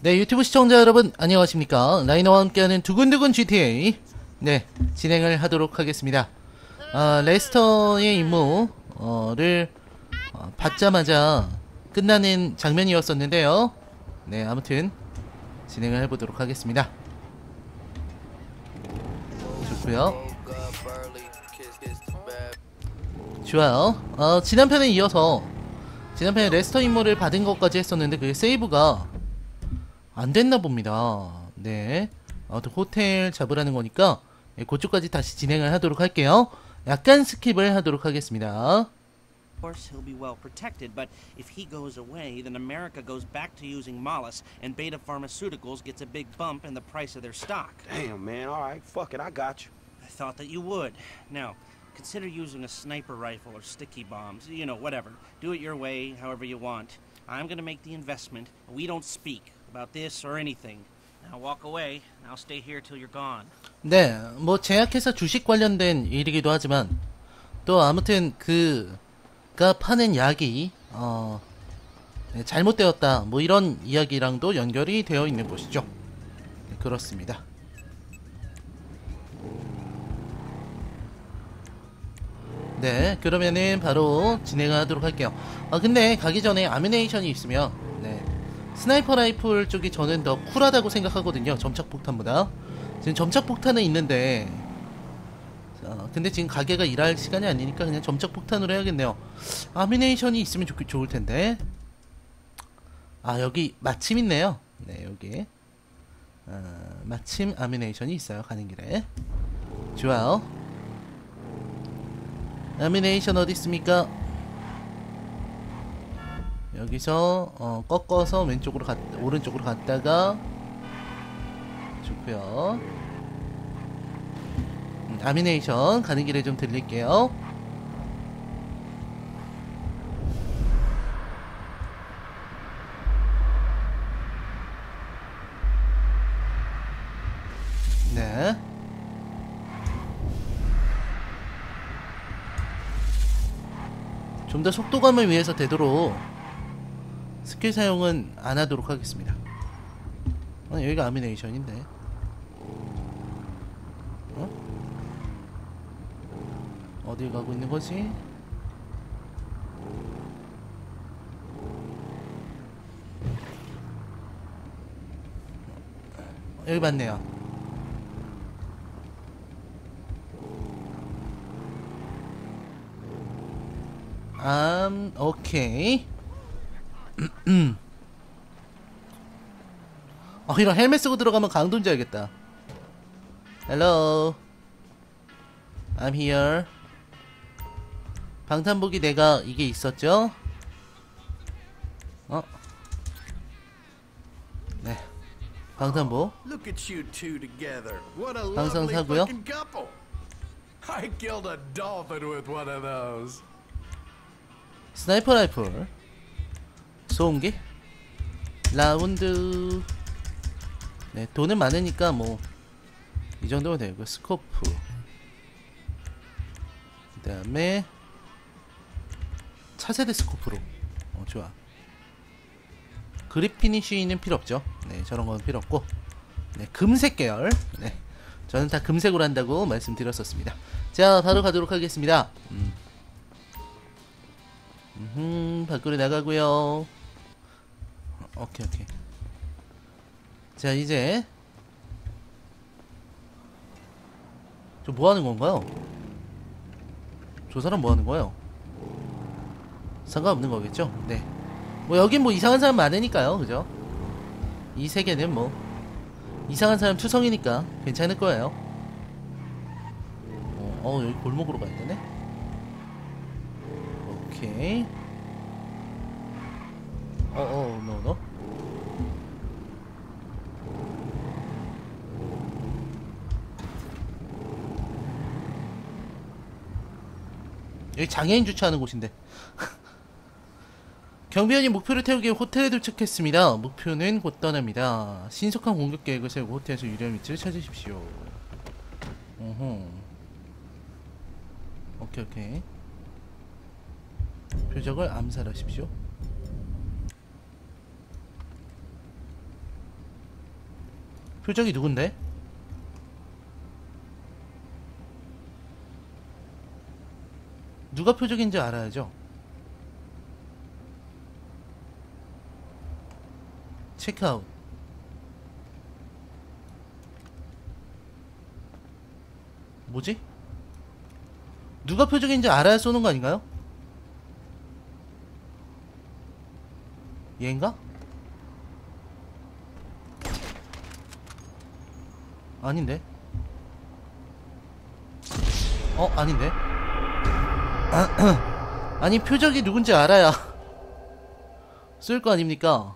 네, 유튜브 시청자 여러분, 안녕하십니까. 라이너와 함께하는 두근두근 GTA. 네, 진행을 하도록 하겠습니다. 아, 레스터의 임무를 어, 받자마자 끝나는 장면이었었는데요. 네, 아무튼 진행을 해보도록 하겠습니다. 좋고요 좋아요. 어, 지난 편에 이어서 지난 편에 레스터 임무를 받은 것까지 했었는데 그게 세이브가 안 됐나 봅니다. 네. 아무튼 호텔 잡으라는 거니까 예, 그쪽까지 다시 진행을 하도록 할게요. 약간 스킵을 하도록 하겠습니다. Of course, he'll be well protected, but if he goes away, then America goes back to using Mollis, and Beta Pharmaceuticals gets a big bump in the price of their stock. Damn, man. All right, fuck it. I got you. I thought that you would. Now, consider using a sniper rifle or sticky bombs. You know, whatever. Do it your way, however you want. I'm gonna make the investment. We don't speak About this or anything. Now walk away, I'll stay here till you're gone. 네, 뭐 제약회사 주식 관련된 일이기도 하지만 또 아무튼 그가 파는 약이 어 네, 잘못되었다 뭐 이런 이야기랑도 연결이 되어 있는 것이죠. 네, 그렇습니다. 네, 그러면은 바로 진행하도록 할게요. 아 근데 가기 전에 아미네이션이 있으면 네 스나이퍼 라이플 쪽이 저는 더 쿨하다고 생각하거든요. 점착 폭탄보다. 지금 점착 폭탄은 있는데 자, 근데 지금 가게가 일할 시간이 아니니까 그냥 점착 폭탄으로 해야겠네요. 아미네이션이 있으면 좋, 좋을 텐데. 아 여기 마침 있네요. 네 여기 어, 마침 아미네이션이 있어요. 가는 길에. 좋아요. 아미네이션 어디 있습니까? 여기서 어, 꺾어서 왼쪽으로 갔 오른쪽으로 갔다가 좋고요. 음, 아미네이션 가는 길에 좀 들릴게요. 네. 좀 더 속도감을 위해서 되도록 스킬 사용은 안 하도록 하겠습니다. 어, 여기가 아미네이션인데. 어? 어딜 가고 있는 거지? 여기 맞네요. 음, 오케이. 어, 이런 헬멧 쓰고 들어가면 강도인 줄 알겠다. Hello. I'm here. 방탄복이 내가 이게 있었죠? 어? 네. 방탄복. Lovely 사고요. 스나이퍼 라이플. 소음기. 라운드. 네, 돈은 많으니까 뭐. 이 정도면 되고, 스코프. 그 다음에. 차세대 스코프로. 어, 좋아. 그립 피니쉬는 필요 없죠. 네, 저런 건 필요 없고. 네, 금색 계열. 네. 저는 다 금색으로 한다고 말씀드렸었습니다. 자, 바로 가도록 하겠습니다. 음. 음, 밖으로 나가고요. 오케이, 오케이. 자, 이제 저 뭐 하는 건가요? 저 사람 뭐 하는 거예요? 상관없는 거겠죠? 네. 뭐 여긴 뭐 이상한 사람 많으니까요. 그죠? 이 세계는 뭐 이상한 사람 투성이니까 괜찮을 거예요. 어, 어 여기 골목으로 가야 되네. 오케이. 어, 어, 노, 노. 여기 장애인 주차하는 곳인데. 경비원이 목표를 태우기 호텔에 도착했습니다. 목표는 곧 떠납니다. 신속한 공격 계획을 세우고 호텔에서 유리한 위치를 찾으십시오. 어허. 오케이, 오케이. 표적을 암살하십시오. 표적이 누군데? 누가 표적인지 알아야죠. 체크아웃. 뭐지? 누가 표적인지 알아야 쏘는 거 아닌가요? 얘인가? 아닌데? 어, 아닌데? 아니, 표적이 누군지 알아야 쏠 거 아닙니까?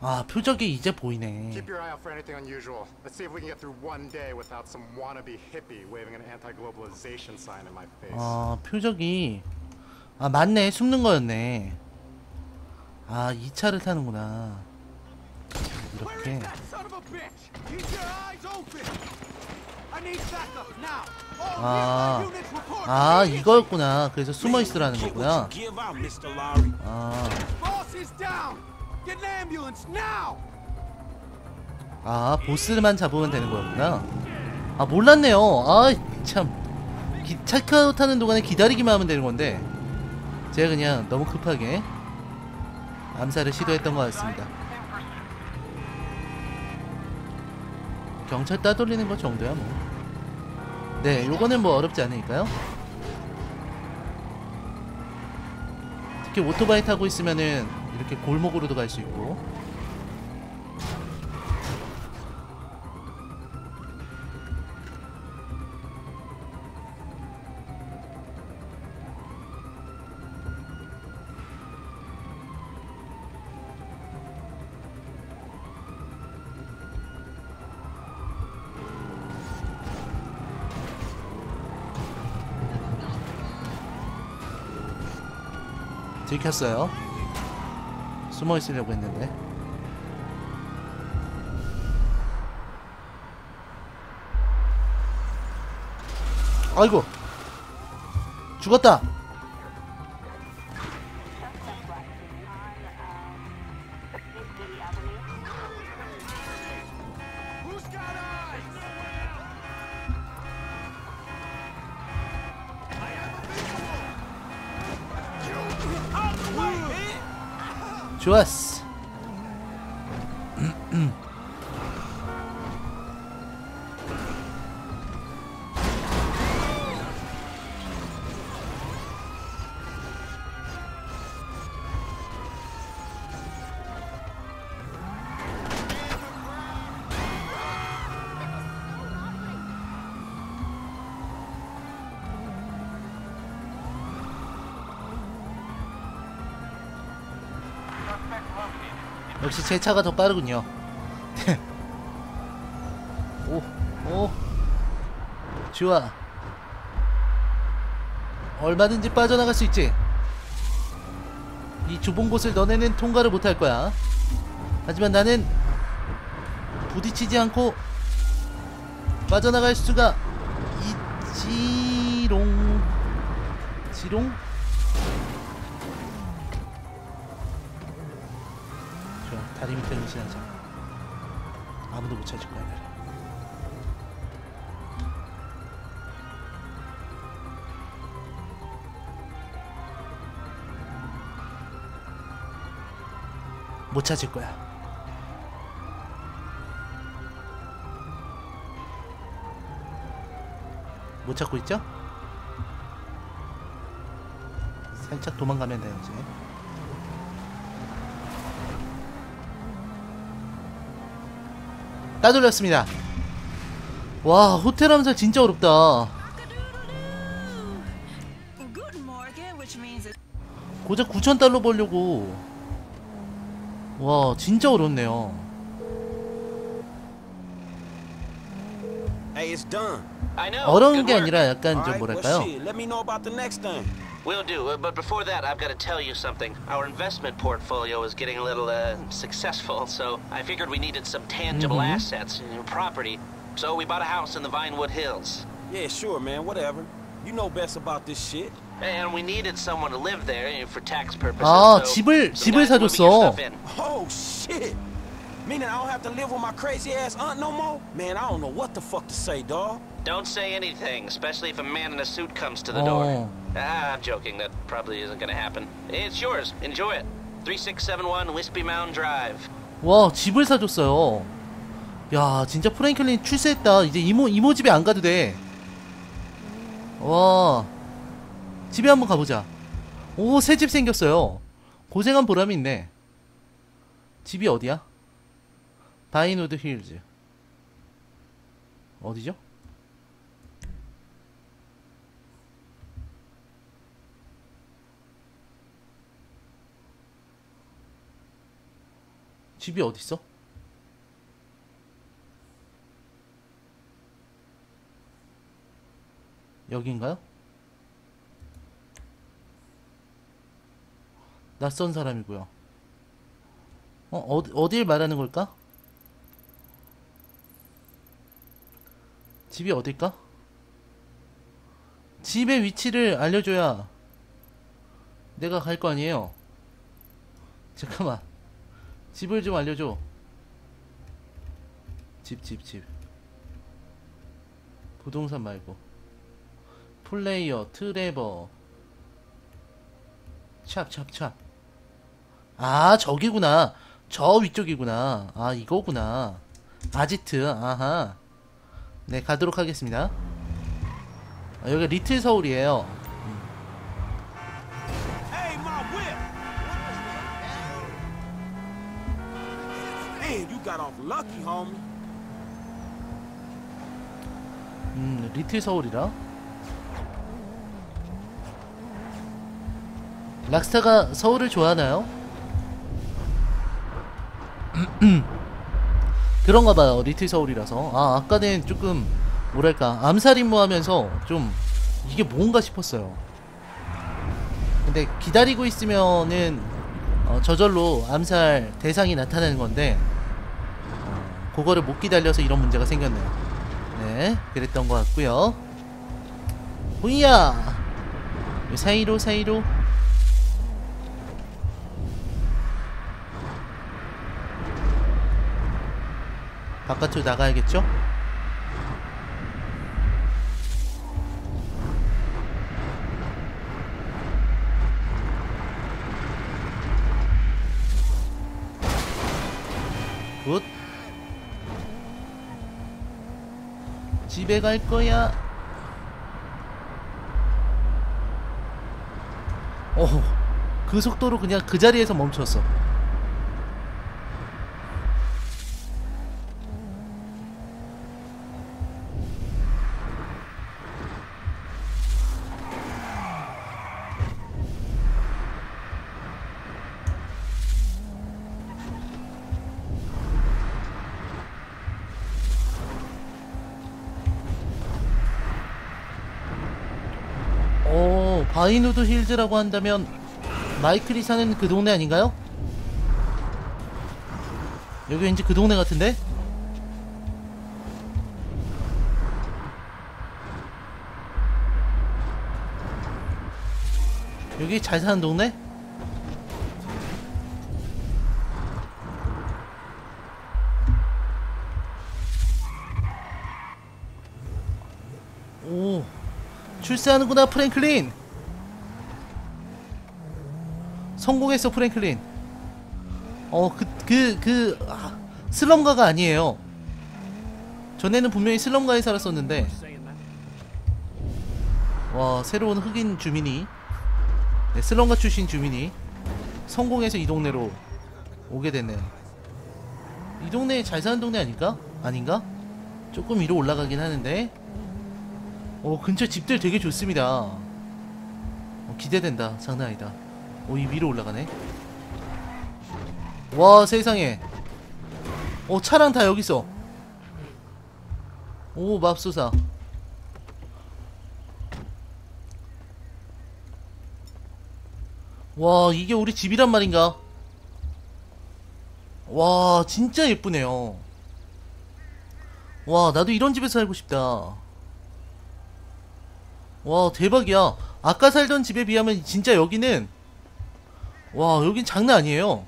아, 표적이 이제 보이네. Keep your eye out for anything unusual. Let's see if we can get through one day without some wannabe hippie waving an anti-globalization sign in my face. 아, 표적이 아, 맞네. 숨는 거였네. 아, 2차를 타는구나. 이렇게. 아, 아! 이거였구나. 그래서 숨어 있으라는 거구나. 아! 아, 보스만 잡으면 되는 거였구나. 아, 몰랐네요. 아, 참. 기, 체크아웃 하는 동안에 기다리기만 하면 되는 건데. 제가 그냥 너무 급하게 암살을 시도했던 것 같습니다. 경찰 따돌리는 거 정도야 뭐. 네, 요거는 뭐 어렵지 않으니까요. 특히 오토바이 타고 있으면은 이렇게 골목으로도 갈 수 있고. 들켰어요. 숨어 있으려고 했는데. 아이고. 죽었다. Man! 좋 역시 제 차가 더 빠르군요. 오, 오. 좋아. 얼마든지 빠져나갈 수 있지. 이 좁은 곳을 너네는 통과를 못할 거야. 하지만 나는 부딪히지 않고 빠져나갈 수가 있지롱. 지롱? 다리 밑에 무시하자 아무도 못 찾을 거야 나를 못 찾을 거야. 못 찾고 있죠? 살짝 도망가면 돼요 이제 따돌렸습니다. 와 호텔 암살 진짜 어렵다. 고작 9천 달러 벌려고. 와 진짜 어렵네요. 어려운 게. 아니라 약간 좀 뭐랄까요? shit, let me know about the next thing. Will do. uh, But before that, I've got to tell you something. Our investment portfolio is getting a little uh, successful, so I figured we needed some tangible Mhm. assets, you know, property. So we bought a house in the Vinewood Hills. Yeah, sure, man, whatever. You know best about this shit. And we needed someone to live there eh, for tax purposes. 아, so 집을- some 집을 guys moving 사줬어. your stuff in. Oh shit! Meaning I don't have to live with my crazy ass aunt no more? Man, I don't know what the fuck to say, dawg. Don't say anything, especially if a man in a suit comes to the Oh. door. Ah, I'm joking. That probably isn't gonna happen. It's yours. Enjoy it. 3671 Wispy Mound Drive. 와 집을 사줬어요 야 진짜 프랭클린 출세했다 이제 이모 이모 집에 안 가도 돼 와 집에 한번 가보자 오 새 집 생겼어요 고생한 보람이 있네 집이 어디야? 바이노드 힐즈 어디죠? 집이 어딨어? 여긴가요? 낯선 사람이고요. 어, 어디, 어딜 말하는 걸까? 집이 어딜까? 집의 위치를 알려줘야 내가 갈 거 아니에요. 잠깐만. 집을 좀 알려줘. 집, 집, 집. 부동산 말고. 플레이어, 트레버. 찹, 찹, 찹. 아, 저기구나. 저 위쪽이구나. 아, 이거구나. 아지트, 아하. 네, 가도록 하겠습니다. 아, 여기가 리틀 서울이에요. Got off lucky, homie. 음, 리틀 서울이라. 락스타가 서울을 좋아하나요? 그런가 봐요. 리틀 서울이라서. 아, 아까는 조금 뭐랄까 암살 임무 하면서 좀 이게 뭔가 싶었어요. 근데 기다리고 있으면은 어, 저절로 암살 대상이 나타나는 건데 어, 그거를 못 기다려서 이런 문제가 생겼네요. 네, 그랬던 것 같고요. 후이야 사이로 사이로 바깥으로 나가야겠죠? 집에 갈 거야. 어, 그 속도로 그냥 그 자리에서 멈췄어. 오, 바이누드 힐즈라고 한다면 마이클이 사는 그 동네 아닌가요? 여기 왠지 그 동네 같은데? 여기 잘 사는 동네? 오, 출세하는구나 프랭클린. 성공했어 프랭클린. 어, 그, 그, 그, 아, 슬럼가가 아니에요. 전에는 분명히 슬럼가에 살았었는데, 와, 새로운 흑인 주민이, 네, 슬럼가 출신 주민이 성공해서 이 동네로 오게 됐네요. 이 동네 잘 사는 동네 아닐까? 아닌가? 조금 위로 올라가긴 하는데, 어, 근처 집들 되게 좋습니다. 어, 기대된다. 장난 아니다. 오, 이 위로 올라가네. 와, 세상에. 어, 차랑 다 여기 있어. 오, 맙소사. 와, 이게 우리 집이란 말인가? 와, 진짜 예쁘네요. 와, 나도 이런 집에서 살고 싶다. 와 대박이야 아까 살던 집에 비하면 진짜 여기는 와 여긴 장난 아니에요.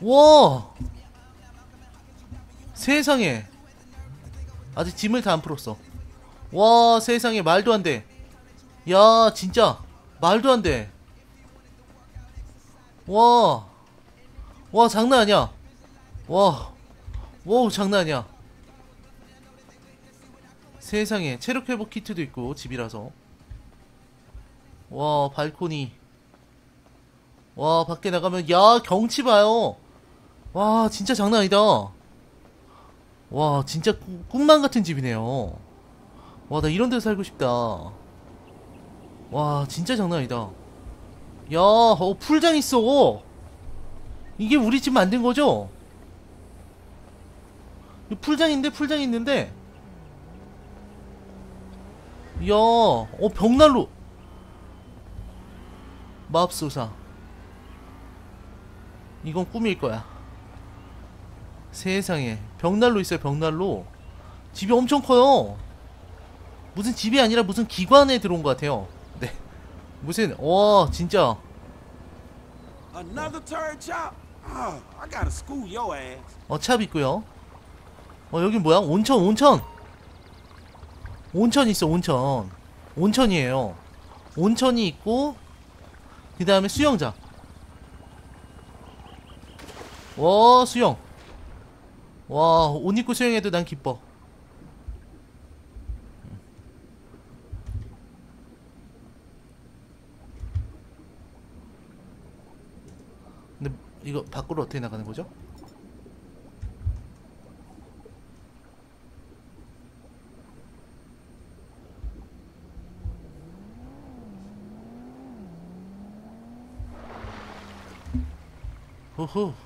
와! 세상에. 아직 짐을 다 안 풀었어. 와 세상에 말도 안돼. 야 진짜. 말도 안돼. 와. 와 장난 아니야. 와. 와우 장난 아니야. 세상에 체력 회복 키트도 있고 집이라서. 와 발코니 와 밖에 나가면 야 경치 봐요. 와 진짜 장난 아니다. 와 진짜 꾸- 꿈만 같은 집이네요. 와 나 이런 데서 살고 싶다. 와 진짜 장난 아니다. 야 어, 풀장 있어. 이게 우리 집 만든 거죠? 풀장인데 풀장 있는데. 야, 어 벽난로. 맙소사 이건 꿈일 거야 세상에 벽난로 있어요 벽난로 집이 엄청 커요 무슨 집이 아니라 무슨 기관에 들어온 것 같아요 네 무슨 와 진짜 turd chop? Oh. 어, 차 있고요. 어, 여긴 뭐야? 온천, 온천. 온천 있어, 온천. 온천이에요. 온천이 있고 그 다음에 수영장. 와, 수영. 와, 옷 입고 수영해도 난 기뻐. 근데 이거 밖으로 어떻게 나가는 거죠? 후후.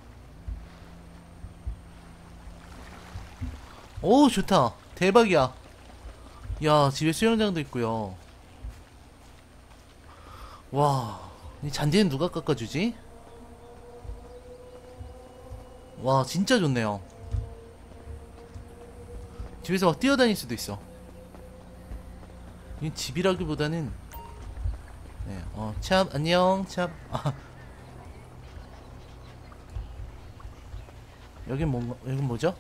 오 좋다. 대박이야. 야 집에 수영장도 있고요. 와, 이 잔디는 누가 깎아주지? 와 진짜 좋네요. 집에서 막 뛰어다닐 수도 있어. 이 집이라기보다는 네, 어, 참 안녕 참. 아. 여긴 뭔가 여긴 뭐죠?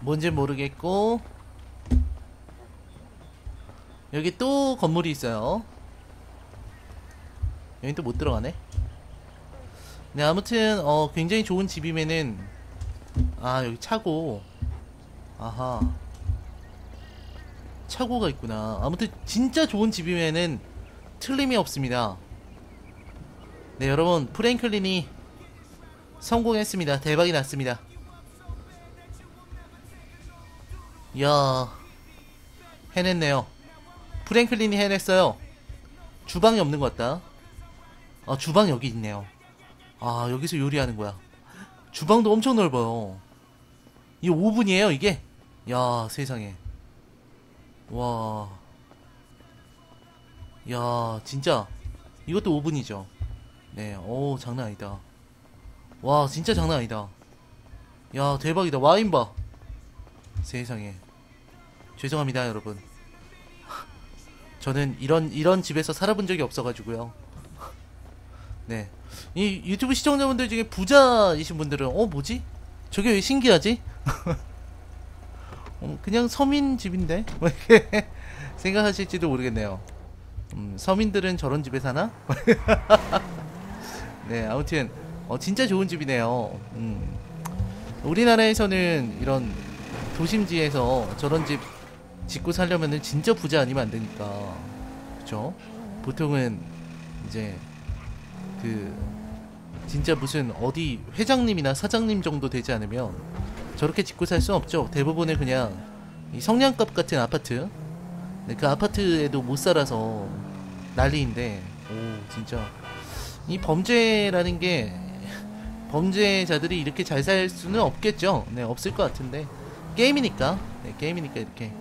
뭔지 모르겠고 여기 또 건물이 있어요. 여기 또못 들어가네. 네 아무튼 어 굉장히 좋은 집이면은 아 여기 차고 아하 차고가 있구나. 아무튼 진짜 좋은 집이면은 틀림이 없습니다. 네 여러분 프랭클린이 성공했습니다. 대박이 났습니다. 이야 해냈네요. 프랭클린이 해냈어요. 주방이 없는 것 같다. 아 주방 여기 있네요. 아 여기서 요리하는 거야. 주방도 엄청 넓어요. 이 오븐이에요 이게. 야 세상에. 와. 야 진짜 이것도 오븐이죠. 네, 오 장난 아니다. 와 진짜 장난 아니다. 야 대박이다 와인 봐. 세상에. 죄송합니다 여러분. 저는 이런 이런 집에서 살아본 적이 없어가지고요. 네. 이 유튜브 시청자분들 중에 부자이신 분들은 어 뭐지? 저게 왜 신기하지? 어, 그냥 서민 집인데 뭐 생각하실지도 모르겠네요. 음, 서민들은 저런 집에 사나? 네, 아무튼 어, 진짜 좋은 집이네요. 음, 우리나라에서는 이런 도심지에서 저런 집 짓고 살려면은 진짜 부자 아니면 안 되니까, 그죠? 보통은 이제 그 진짜 무슨 어디 회장님이나 사장님 정도 되지 않으면 저렇게 짓고 살 수 없죠. 대부분은 그냥 이 성냥갑 같은 아파트. 네, 그 아파트에도 못 살아서 난리인데, 오 진짜 이 범죄라는 게 범죄자들이 이렇게 잘 살 수는 없겠죠. 네, 없을 것 같은데 게임이니까, 네, 게임이니까 이렇게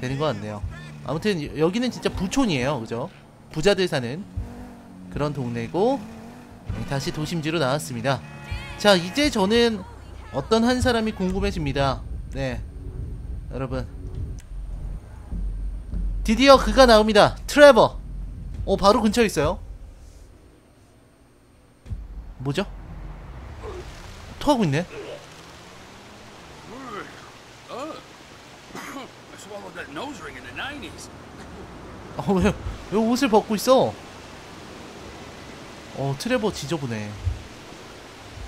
되는 것 같네요. 아무튼 여- 여기는 진짜 부촌이에요, 그죠? 부자들 사는 그런 동네고 네, 다시 도심지로 나왔습니다. 자, 이제 저는 어떤 한 사람이 궁금해집니다. 네. 여러분 드디어 그가 나옵니다 트레버 어 바로 근처에 있어요 뭐죠? 토하고 있네 I swallowed that nose ring in the 90s. 어, 왜, 왜 옷을 벗고 있어? 어, 트레버 지저분해.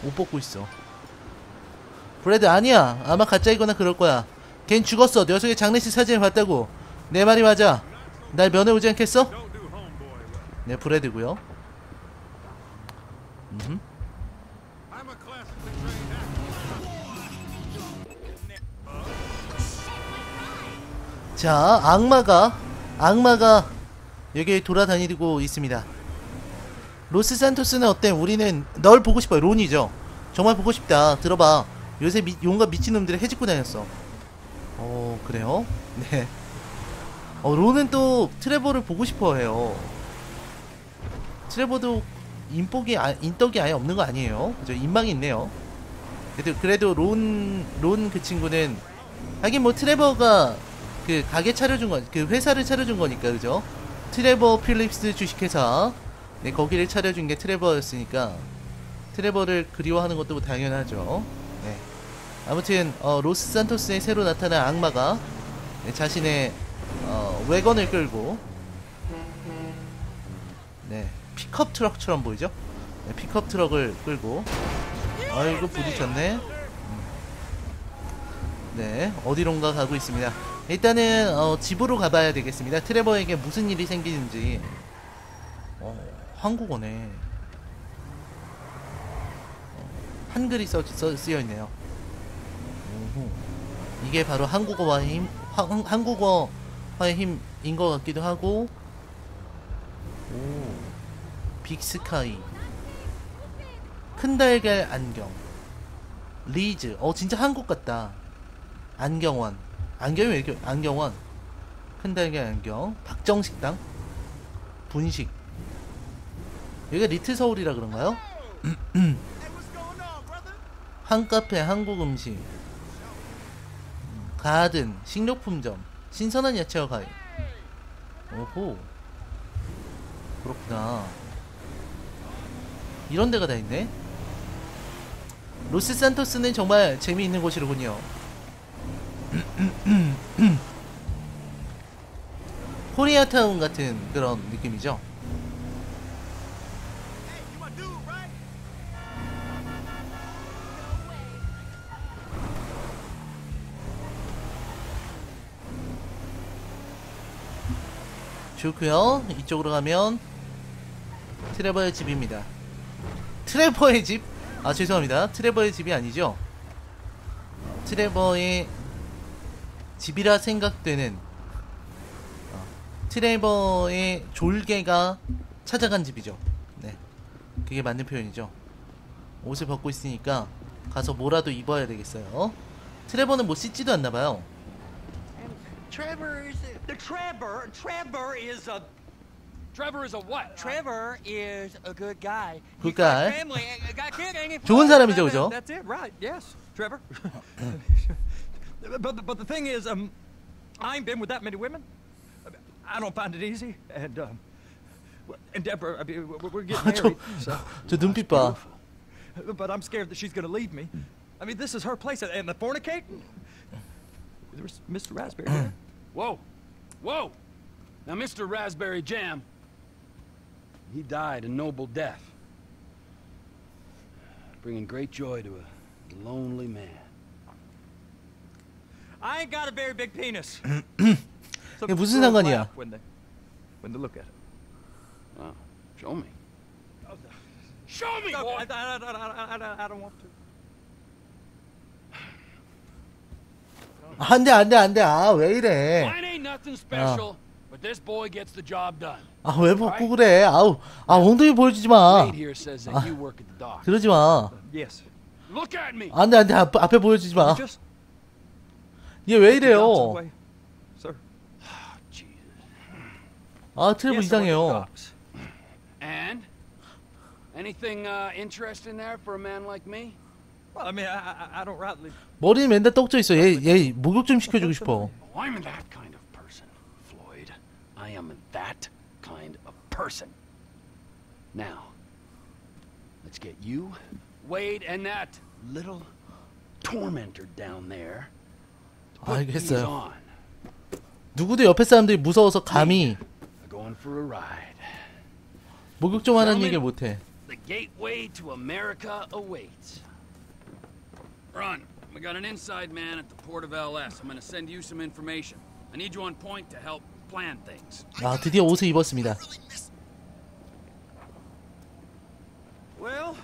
옷 벗고 있어. 브래드, 아니야. 아마 가짜이거나 그럴 거야. 걘 죽었어. 녀석의 장례식 사진을 봤다고. 내 말이 맞아. 날 면회 오지 않겠어? 네, 브래드고요 음. 자, 악마가 악마가 여기 돌아다니고 있습니다. 로스 산토스는 어때? 우리는 널 보고 싶어요. 론이죠. 정말 보고 싶다. 들어봐. 요새 미, 용과 미친놈들이 해집고 다녔어. 어, 그래요? 네. 어, 론은 또 트레버를 보고 싶어 해요. 트레버도 인복이, 아, 인덕이 아예 없는 거 아니에요. 그죠? 인망이 있네요. 그래도, 그래도 론, 론 그 친구는, 하긴 뭐 트레버가 그 가게 차려준 거, 그 회사를 차려준 거니까 그죠? 트레버 필립스 주식회사, 네 거기를 차려준 게 트레버였으니까 트레버를 그리워하는 것도 뭐 당연하죠. 네. 아무튼 어, 로스 산토스의 새로 나타난 악마가 네, 자신의 어, 외건을 끌고 네 픽업 트럭처럼 보이죠? 네, 픽업 트럭을 끌고 아이고 부딪혔네. 네, 어디론가 가고 있습니다. 일단은 어, 집으로 가봐야 되겠습니다. 트레버에게 무슨 일이 생기는지. 어, 한국어네. 어, 한글이 써, 써, 쓰여 있네요. 오호. 이게 바로 한국어와의 힘, 한, 한국어와의 힘인 것 같기도 하고. 오, 빅스카이. 큰 달걀 안경. 리즈. 어, 진짜 한국 같다. 안경원. 안경이 왜 이렇게, 안경원. 큰 달걀 안경. 박정식당. 분식. 여기가 리틀 서울이라 그런가요? 한카페 한국 음식. 음, 가든 식료품점. 신선한 야채와 과일. 오호. 그렇구나. 이런 데가 다 있네. 로스 산토스는 정말 재미있는 곳이로군요. 코리아타운 같은 그런 느낌이죠. 좋고요. 이쪽으로 가면 트레버의 집입니다. 트레버의 집? 아 죄송합니다. 트레버의 집이 아니죠. 트레버의 집이라 생각되는 어, 트레버의 졸개가 찾아간 집이죠. 네, 그게 맞는 표현이죠. 옷을 벗고 있으니까 가서 뭐라도 입어야 되겠어요. 트레버는 뭐 씻지도 않나 봐요. Trevor is the Trevor. Trevor is a Trevor is a what? Trevor is a good guy. Good guy. 좋은 사람이죠, 그죠? That's it, right? Yes, Trevor. But, but the thing is, um, I ain't been with that many women. I don't find it easy. And, um, and Deborah, I mean, we're getting married. so to dumb people. But I'm scared that she's going to leave me. I mean, this is her place. And the fornicating? There's Mr. Raspberry. Whoa. Whoa. Now, Mr. Raspberry Jam, he died a noble death, bringing great joy to a lonely man. I ain't got a very big penis. 이게 무슨 상관이야? When they, when they look at it. Wow. Show me. Show me, No, boy. I, I, I, I, I, I don't want to. 안돼 안돼 안돼 아왜 이래? Mine ain't nothing special, but this boy gets the job done. 아왜 벗고 그래? 아우 아 엉덩이 보여주지 마. Dock. 그러지 마. Yes. Look at me. 안돼 안돼 앞, 앞에 보여주지 마. Just 얘 왜 이래요? 아 the 이상해요. And anything uh, interesting there for a man like me? Well, I mean, I, I, don't rightly. 머리는 맨날 떡져 있어. 얘, 얘 목욕 좀 시켜주고 싶어. I'm that kind of person, Floyd. I am that kind of person. Now, let's get you, Wade, and that little tormentor down there. 알겠어요. 누구도 옆에 사람들이 무서워서 감히. 목욕 좀 하는 얘기를 못해. The gateway to America awaits. Run. We got an inside man at the port of LS. I'm gonna send you some information. I need you on point to help plan things. 아 드디어 옷을 입었습니다. Well,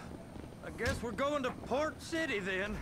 I guess we're going to Port City then.